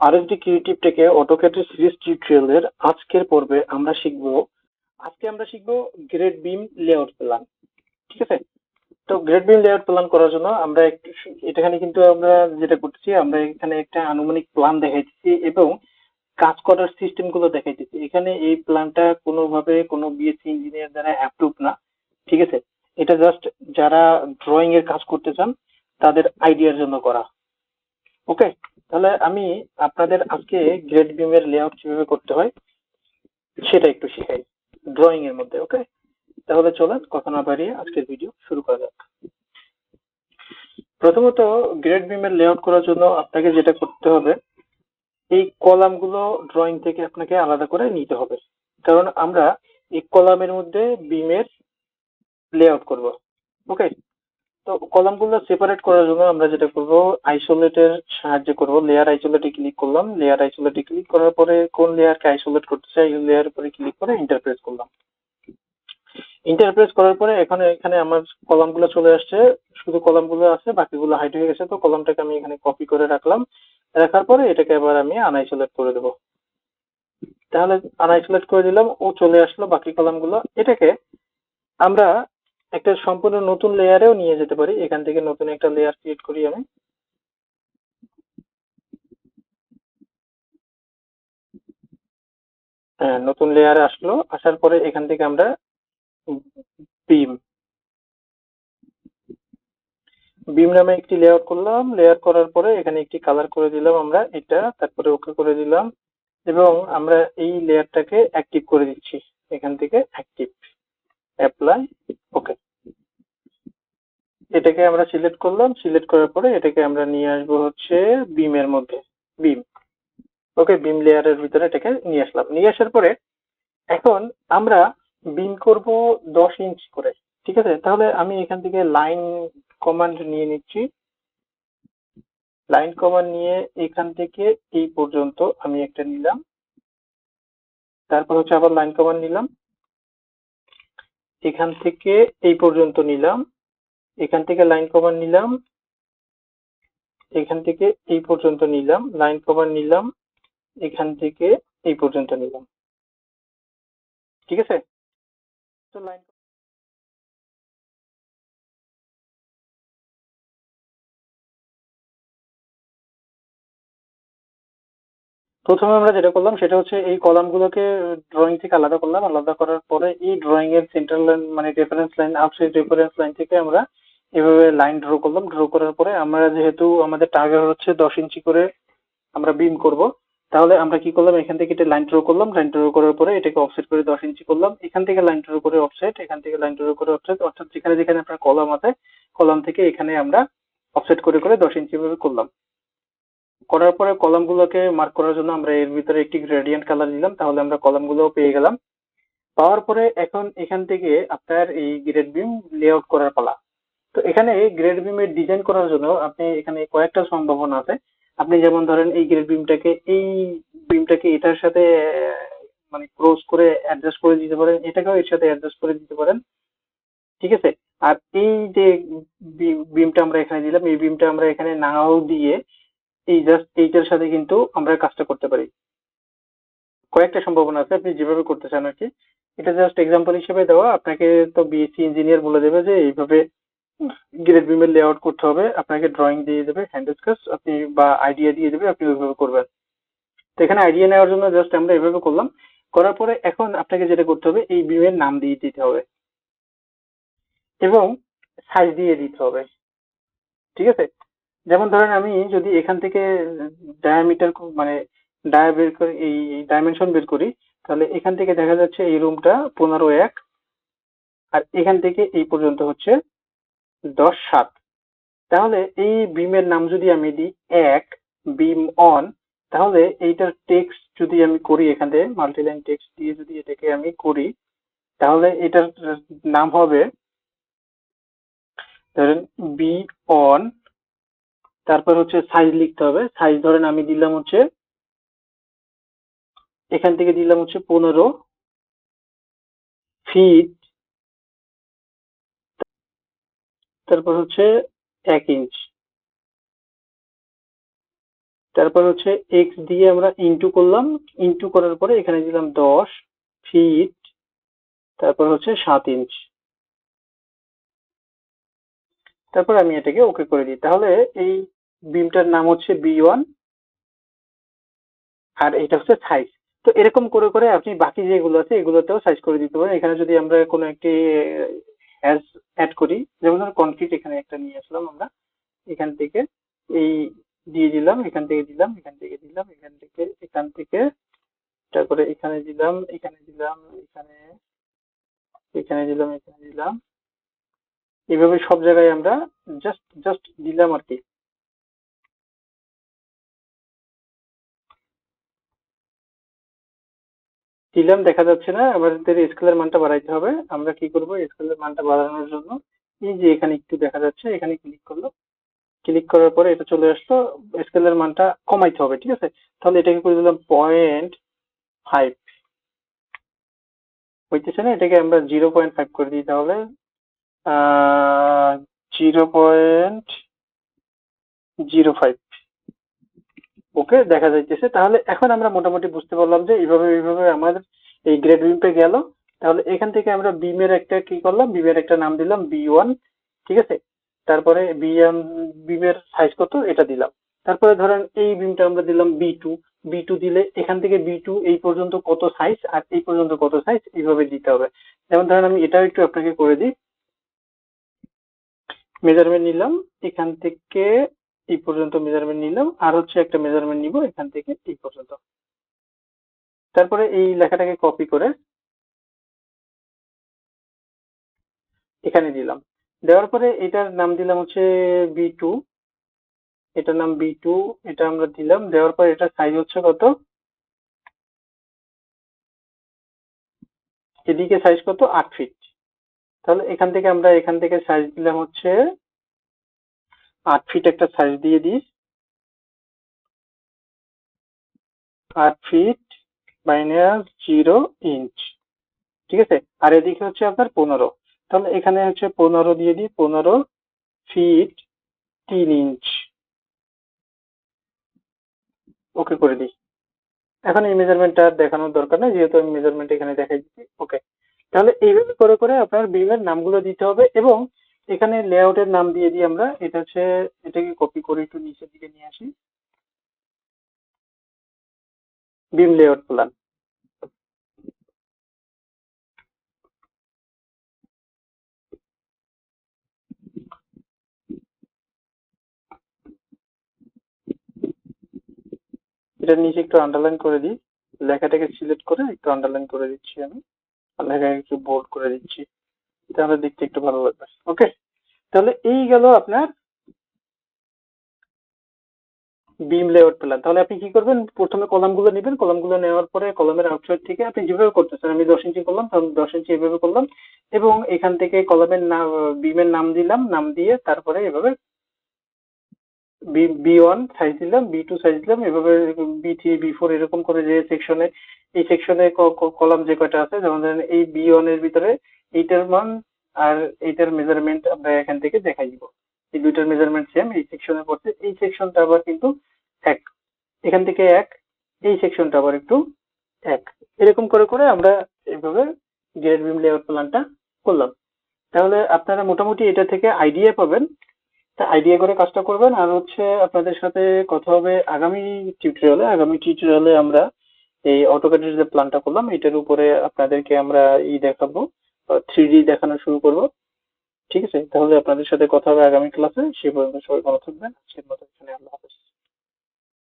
RSD creative থেকে অটোক্যাটের series টিউটোরিয়ালের আজকের পর্বে আমরা শিখব, আজকে আমরা শিখব গ্রেড বিম লেআউট প্ল্যান ঠিক আছে? তো গ্রেড বিম লেআউট প্ল্যান করার জন্য আমরা একটু এখানে কিন্তু আমরা যেটা করতেছি, আমরা এখানে একটা আনুমানিক প্ল্যান দেখাইতেছি এবং কাজ করার সিস্টেমগুলো দেখাইতেছি। এখানে এই প্ল্যানটা কোনোভাবে কোনো বিএসসি ইঞ্জিনিয়ার দ্বারা অ্যাপ্রুভ না, ঠিক আছে? এটা জাস্ট যারা ড্রয়িং এর কাজ করতে চান, তাদের আইডিয়ার জন্য করা ওকে তাহলে আমি আপনাদের আজকে গ্রেড বিমের লেআউট কীভাবে করতে হয় সেটা একটু শিখাই ড্রয়িং এর মধ্যে ওকে তাহলে চলেন কথা না বাড়িয়ে আজকের ভিডিও শুরু করা যাক। প্রথমত গ্রেড বিমের লেআউট করার জন্য আপনাকে যেটা করতে হবে, এই কলামগুলো ড্রয়িং থেকে আপনাকে আলাদা করে নিতে হবে। কারণ আমরা এই কলামের মধ্যে বিমের লেআউট করব ওকে তো কলামগুলো সেপারেট করার জন্য আমরা যেটা করব আইসোলেটের সাহায্যে করব। লেয়ার আইসোলেটে ক্লিক করলাম। লেয়ার আইসোলেটে ক্লিক করার পরে কোন লেয়ারকে আইসোলেট করতে চাই লেয়ার উপরে ক্লিক করে ইন্টারপ্রেস করলাম। ইন্টারপ্রেস করার পরে এখানে এখানে আমার কলামগুলো চলে আসছে। শুধু কলামগুলো আছে, বাকিগুলো হাইড হয়ে গেছে। তো কলামটাকে আমি এখানে কপি করে রাখলাম। রাখার পরে এটাকে এবার আমি আনআইসোলেট করে দেবো। তাহলে আনআইসোলেট করে দিলাম। ও চলে আসলো বাকি কলামগুলো। এটাকে আমরা একটা সম্পূর্ণ নতুন লেয়ারেও নিয়ে যেতে পারি। এখান থেকে নতুন একটা লেয়ার ক্রিয়েট করি আমি। হ্যাঁ নতুন লেয়ারে আসলো। আসার পরে এখান থেকে আমরা বিম বিম নামে একটি লেয়ার করলাম। লেয়ার করার পরে এখানে একটি কালার করে দিলাম আমরা এটা, তারপরে ওকে করে দিলাম। এবং আমরা এই লেয়ারটাকে অ্যাক্টিভ করে দিচ্ছি। এখান থেকে অ্যাক্টিভ অ্যাপ্লাই ওকে এটাকে আমরা সিলেক্ট করলাম সিলেক্ট করার পরে এটাকে আমরা নিয়ে আসব হচ্ছে বিমের মধ্যে বিম ওকে বিম লেয়ারের ভিতরে এটাকে নিয়ে আসলাম। নিয়ে আসার পরে এখন আমরা বিম করব দশ ইঞ্চ করে, ঠিক আছে? তাহলে আমি এখান থেকে লাইন কমান্ড নিয়ে নিচ্ছি। লাইন কমান্ড নিয়ে এখান থেকে এই পর্যন্ত আমি একটা নিলাম। তারপর হচ্ছে আবার লাইন কমান্ড নিলাম। এখান থেকে এই পর্যন্ত নিলাম, এখান থেকে লাইন কভার নিলাম, এখান থেকে এই পর্যন্ত নিলাম লাইন কভার নিলাম, এখান থেকে এই পর্যন্ত নিলাম। ঠিক আছে? প্রথমে আমরা যেটা করলাম সেটা হচ্ছে এই কলামগুলোকে ড্রয়িং থেকে আলাদা করলাম। আলাদা করার পরে এই ড্রয়িং এর সেন্ট্রাল লাইন মানে reference line outside reference line থেকে আমরা এভাবে লাইন ড্র করলাম। ড্র করার পরে আমরা যেহেতু আমাদের টার্গেট হচ্ছে দশ ইঞ্চি করে আমরা বিম করব, তাহলে আমরা কি করলাম? এখান থেকে এটা লাইন ড্র করলাম। লাইন ড্র করার পরে এটাকে অফসেট করে দশ ইঞ্চি করলাম। এখান থেকে লাইন ড্র করে অফসেট এখান থেকে লাইন ড্র করে অফসেট অর্থাৎ যেখানে যেখানে আপনার কলাম আছে কলাম থেকে এখানে আমরা অফসেট করে করে দশ ইঞ্চি ভাবে করলাম। করার পরে কলামগুলোকে মার্ক করার জন্য আমরা এর ভিতরে একটি গ্রেডিয়েন্ট কালার দিলাম তাহলে আমরা কলামগুলোও পেয়ে গেলাম। পাওয়ার পরে এখন এখান থেকে আপনার এই গ্রেড বিম লেআউট করার পালা। তো এখানে গ্রেড বিমের ডিজাইন করার জন্য আপনি এখানে কয়েকটা সম্ভাবনা আছে। আপনি যেমন ধরেন এই গ্রেড বিমটাকে এই বিমটাকে এটার সাথে মানে ক্রস করে অ্যাডজাস্ট করে দিতে পারেন, এটাকেও এর সাথে অ্যাডজাস্ট করে দিতে পারেন। ঠিক আছে? আর এই যে বিমটা আমরা এখানে দিলাম এই বিমটা আমরা এখানে নাও দিয়ে এই জাস্ট এইটার সাথে কিন্তু আমরা কাজটা করতে পারি। কয়েকটা সম্ভাবনা আছে, আপনি যেভাবে করতে চান আর কি। এটা জাস্ট এক্সাম্পল হিসেবে দেওয়া, আপনাকে তো বিএসসি ইঞ্জিনিয়ার বলে দেবে যে এইভাবে গ্রেড বিমের লেআউট করতে হবে, আপনাকে ড্রয়িং দিয়ে দেবে হ্যান্ড স্কেচ আপনি বা আইডিয়া দিয়ে দেবে, আপনি ওইভাবে করবেন। তো এখানে আইডিয়া নেওয়ার জন্য জাস্ট আমরা এভাবে করলাম। করার পরে এখন আপনাকে যেটা করতে হবে, এই বিমের নাম দিয়ে দিতে হবে। এবং সাইজ দিয়ে দিতে হবে। ঠিক আছে? যেমন ধরেন আমি যদি এখান থেকে ডায়ামিটার মানে ডায়া বের করি, এই ডাইমেনশন বের করি, তাহলে এখান থেকে দেখা যাচ্ছে এই রুমটা পনেরো এক, আর এখান থেকে এই পর্যন্ত হচ্ছে দশ সাত। তাহলে এই বিমের নাম যদি আমি দিই এক বিম অন তাহলে এইটার টেক্সট যদি আমি করি এখান মাল্টিলাইন টেক্সট দিয়ে যদি এটাকে আমি করি, তাহলে এটার নাম হবে ধরেন বি অন তারপর হচ্ছে সাইজ লিখতে হবে। সাইজ ধরেন আমি দিলাম হচ্ছে, এখান থেকে দিলাম হচ্ছে পনেরো ফিট তারপর হচ্ছে এক ইঞ্চ তারপর হচ্ছে এক্স দিয়ে আমরা ইনটু করলাম। ইনটু করার পরে এখানে দিলাম দশ ফিট তারপর হচ্ছে সাত ইঞ্চ তারপর আমি এটাকে ওকে করে দিই। তাহলে এই বিমটার নাম হচ্ছে বি ওয়ান আর এটা হচ্ছে সাইজ তো এরকম করে করে আপনি বাকি যেগুলো আছে, এগুলোতেও সাইজ করে দিতে পারেন। এখানে যদি আমরা কোনো একটি হ্যাজ অ্যাড করি, যেমন ধরুন কনক্রিট এখানে একটা নিয়ে আসলাম আমরা। এখান থেকে এই দিয়ে দিলাম, এখান থেকে দিলাম, এখান থেকে দিলাম, এখান থেকে এখান থেকে, তারপরে এখানে দিলাম এখানে দিলাম, এখানে এখানে দিলাম এখানে দিলাম। এভাবে সব জায়গায় আমরা জাস্ট জাস্ট দিলাম আর কি। দিলাম, দেখা যাচ্ছে না। আমাদের স্কেলের মানটা বাড়াইতে হবে। আমরা কি করব? স্কেলের মানটা বাড়ানোর জন্য এই যে এখানে একটু দেখা যাচ্ছে, এখানে ক্লিক করল। ক্লিক করার পরে এটা চলে আসলো। স্কেলের মানটা কমাইতে হবে, ঠিক আছে? তাহলে এটাকে করে দিলাম পয়েন্ট ফাইভ হইতেছে না এটাকে আমরা জিরো পয়েন্ট ফাইভ করে দিই তাহলে। Zero point zero five okay দেখা যাইতেছে। তাহলে এখন আমরা মোটামুটি বুঝতে পারলাম যে এইভাবে এইভাবে আমাদের এই গ্রেড বিমটা গেল। তাহলে এখান থেকে আমরা বিমের একটা কি করলাম? বিমের একটা নাম দিলাম বি ওয়ান ঠিক আছে? তারপরে বি বিমের সাইজ কত? এটা দিলাম। তারপরে ধরেন এই বিমটা আমরা দিলাম বি টু বি টু দিলে এখান থেকে বি টু এই পর্যন্ত কত সাইজ আর এই পর্যন্ত কত সাইজ এইভাবে দিতে হবে। যেমন ধরেন আমি এটাও একটু আপনাকে করে দিই। মেজারমেন্ট নিলাম। এখান থেকে এই পর্যন্ত মেজারমেন্ট নিলাম। আর হচ্ছে একটা মেজারমেন্ট নিব এখান থেকে এই পর্যন্ত। তারপরে এই লেখাটাকে কপি করে এখানে দিলাম। দেওয়ার পরে এটার নাম দিলাম হচ্ছে বি টু এটার নাম বি টু এটা আমরা দিলাম। দেওয়ার পরে এটা সাইজ হচ্ছে কত? এদিকে সাইজ কত? আট ফিট তাহলে এখান থেকে আমরা এখান থেকে সাইজ দিলাম হচ্ছে আট ফিট একটা সাইজ দিয়ে দিই আট ফিট মাইনাস জিরো ইঞ্চ ঠিক আছে? আর এদিকে হচ্ছে আপনার পনেরো। তাহলে এখানে হচ্ছে পনেরো দিয়ে দিই। পনেরো ফিট তিন ইঞ্চ ওকে করে দিই। এখন এই মেজারমেন্টটা দেখানোর দরকার নেই, যেহেতু আমি মেজারমেন্ট এখানে দেখাই দিচ্ছি। ওকে তাহলে এইভাবে করে করে আপনার বিমের নামগুলো দিতে হবে এবং এখানে লেআউটের নাম দিয়ে দিই আমরা। এটা হচ্ছে, এটাকে কপি করে একটু নিচের দিকে নিয়ে আসি। বিম লেআউট প্ল্যান এটার নিচে একটু আন্ডারলাইন করে দিই। লেখাটাকে সিলেক্ট করে একটু আন্ডারলাইন করে দিচ্ছি আমি। আর একটু বোল্ড করে দিচ্ছি। তাহলে দেখতে একটু ভালো লাগবে। ওকে তাহলে এই গেল আপনার বিম লেআউট প্ল্যান তাহলে আপনি কি করবেন? প্রথমে কলামগুলো নেবেন। কলামগুলো নেওয়ার পরে কলামের আউটসাইড থেকে আপনি যেভাবে করতেছেন, আমি দশ ইঞ্চি করলাম, তাহলে দশ ইঞ্চি এভাবে করলাম এবং এখান থেকে কলামের নাম বিমের নাম দিলাম, নাম দিয়ে তারপরে এভাবে বি ওয়ান সাইজ দিলাম বি টু সাইজ দিলাম, এভাবে বি থ্রি বি ফোর এরকম করে যে সেকশনে এই সেকশনে কলাম যে কয়টা আছে, যেমন ধরেন এই বি ওয়ানের ভিতরে এইটার মান আর এইটার মেজারমেন্ট আমরা এখান থেকে দেখাই দিব। এই দুইটার মেজারমেন্ট সেম এই সেকশনে পড়ছে, এই সেকশনটা আবার কিন্তু এক। এখান থেকে এক, এই সেকশনটা আবার একটু এক। এরকম করে করে আমরা এইভাবে গ্রেড বিম লেআউট প্ল্যানটা করলাম। তাহলে আপনারা মোটামুটি এটা থেকে আইডিয়া পাবেন। তা আইডিয়া করে কাজটা করবেন। আর হচ্ছে আপনাদের সাথে কথা হবে আগামী টিউটোরিয়ালে আগামী টিউটোরিয়ালে আমরা এই অটোক্যাডের যে প্ল্যানটা করলাম, এটার উপরে আপনাদেরকে আমরা ই দেখাবো। থ্রি ডি দেখানো শুরু করব। ঠিক আছে? তাহলে আপনাদের সাথে কথা হবে আগামী ক্লাসে সে পর্যন্ত সবাই ভালো থাকবেন। আজকের মতো এখানে আল্লাহ হাফেজ।